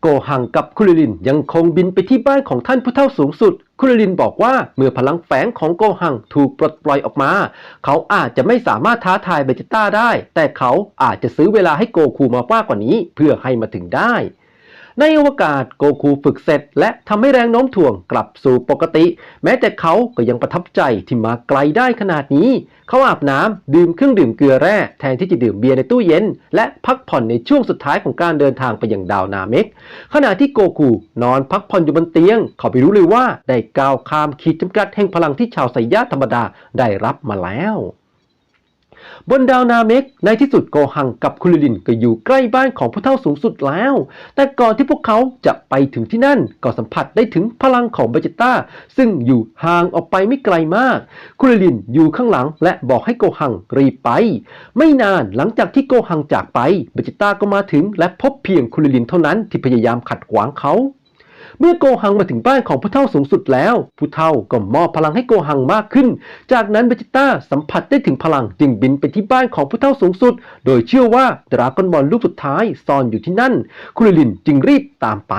โกหังกับคุริลินยังคงบินไปที่บ้านของท่านผู้เฒ่าสูงสุด คุริลินบอกว่าเมื่อพลังแฝงของโกหังถูกปลดปล่อยออกมา เขาอาจจะไม่สามารถท้าทายเบจิต้าได้ แต่เขาอาจจะซื้อเวลาให้โกคูมามากกว่านี้ เพื่อให้มาถึงได้ ในอวกาศโกคูฝึกเสร็จ และทำให้แรงโน้มถ่วงกลับสู่ปกติ แม้แต่เขาก็ยังประทับใจที่มาไกลได้ขนาดนี้ เขาอาบน้ำดื่มเครื่องดื่มเกลือแร่แทนที่จะดื่มเบียร์ในตู้เย็น และพักผ่อนในช่วงสุดท้ายของการเดินทางไปยังดาวนาเมกขณะที่โกคูนอนพักผ่อนอยู่บนเตียง เขาไม่รู้เลยว่าได้ก้าวข้ามขีดจำกัดแห่งพลังที่ชาวไสยะธรรมดาได้รับมาแล้ว บนดาวนาเมกในที่สุดโกหังกับคุริลินก็อยู่ใกล้บ้านของผู้เฒ่าสูงสุดแล้ว แต่ก่อนที่พวกเขาจะไปถึงที่นั่นก็สัมผัสได้ถึงพลังของเบจิต้า ซึ่งอยู่ห่างออกไปไม่ไกลมาก คุริลินอยู่ข้างหลังและบอกให้โกหังรีบไป ไม่นานหลังจากที่โกหังจากไปเบจิต้าก็มาถึงและพบเพียงคุริลินเท่านั้นที่พยายามขัดขวางเขา เมื่อโกหังมาถึงบ้านของผู้เฒ่าสูงสุดแล้ว ผู้เฒ่าก็มอบพลังให้โกหังมากขึ้น จากนั้นเบจิต้าสัมผัสได้ถึงพลังจึงบินไปที่บ้านของผู้เฒ่าสูงสุด โดยเชื่อว่าดราก้อนบอลลูกสุดท้ายซ่อนอยู่ที่นั่น คุริลินจึงรีบตามไป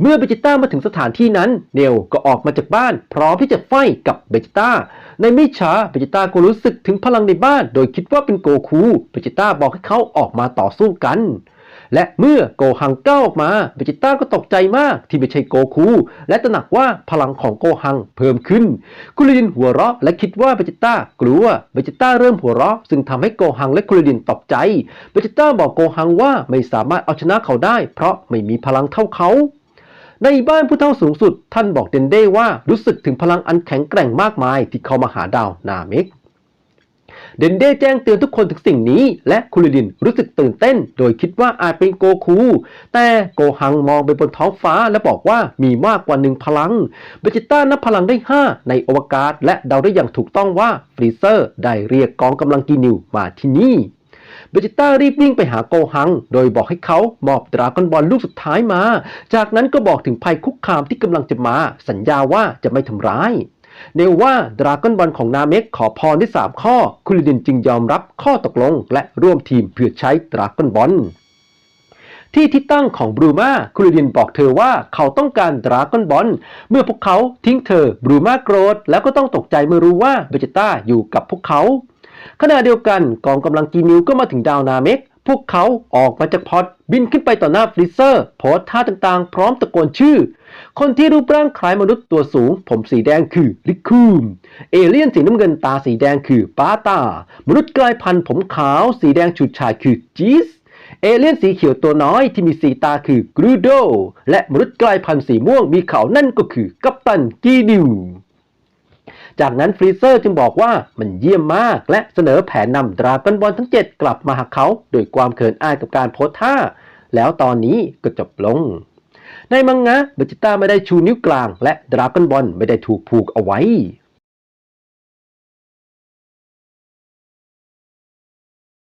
เมื่อเบจิต้ามาถึงสถานที่นั้น เนลก็ออกมาจากบ้าน พร้อมที่จะไฟกับเบจิต้า ในไม่ช้าเบจิต้าก็รู้สึกถึงพลังในบ้าน โดยคิดว่าเป็นโกคู เบจิต้าบอกให้เขาออกมาต่อสู้กัน และเมื่อโกหังก้าวออกมาเบจิต้าก็ตกใจมากที่ไม่ใช่โกคู และตระหนักว่าพลังของโกหังเพิ่มขึ้น คุริลินหัวเราะและคิดว่าเบจิต้ากลัวเบจิต้าเริ่มหัวเราะ ซึ่งทำให้โกหังและคุริลินตกใจเบจิต้าบอกโกหังว่าไม่สามารถเอาชนะเขาได้ เพราะไม่มีพลังเท่าเขาในบ้านผู้เฒ่าสูงสุด ท่านบอกเดนเด้ว่ารู้สึกถึงพลังอันแข็งแกร่งมากมายที่เข้ามาหาดาวนาเมก เดนเด้แจ้งเตือนทุกคนถึงสิ่งนี้ และคุริลินรู้สึกตื่นเต้น โดยคิดว่าอาจเป็นโกคู แต่โกหังมองไปบนท้องฟ้าและบอกว่ามีมากกว่าหนึ่งพลังเบจิต้านับพลังได้ 5 ในอวกาศ และเดาได้อย่างถูกต้องว่าฟรีเซอร์ได้เรียกกองกำลังกีนิวมาที่นี่เบจิต้ารีบวิ่งไปหาโกหัง โดยบอกให้เขามอบดราก้อนบอลลูกสุดท้ายมา จากนั้นก็บอกถึงภัยคุกคามที่กำลังจะมา สัญญาว่าจะไม่ทำร้าย เนว่าดราก้อนบอลของนาเมกขอพรได้3ข้อ คุริดินจึงยอมรับข้อตกลง และร่วมทีมเพื่อใช้ดราก้อนบอลที่ที่ตั้งของบรูมาคุริดินบอกเธอว่าเขาต้องการดราก้อนบอลเมื่อพวกเขาทิ้งเธอบรูมาโกรธ แล้วก็ต้องตกใจเมื่อรู้ว่าเบจิต้าอยู่กับพวกเขาขณะเดียวกันกองกำลังกีนิวก็มาถึงดาวนาเมก พวกเขาออกมาจากพอดบินขึ้นไปต่อหน้าฟริเซอร์โพสท่าต่างๆ พร้อมตะโกนชื่อ คนที่รูปร่างคล้ายมนุษย์ตัวสูง ผมสีแดงคือลิคูม เอเลี่ยนสีน้ำเงินตาสีแดงคือปาตา มนุษย์กลายพันธุ์ผมขาวสีแดงฉูดฉาดคือจีสเอเลี่ยนสีเขียวตัวน้อยที่มีสีตาคือกรูโด และมนุษย์กลายพันธุ์สีม่วงมีเขานั่นก็คือกัปตันกีดิว จากนั้นฟรีเซอร์จึงบอกว่ามันเยี่ยมมากและเสนอแผนนำดราก้อนบอลทั้ง 7 กลับมาหาเขาโดยความเขินอายกับการโพสท่า แล้วตอนนี้ก็จบลง ในมังงะเบจิต้าไม่ได้ชูนิ้วกลาง และดราก้อนบอลไม่ได้ถูกผูกเอาไว้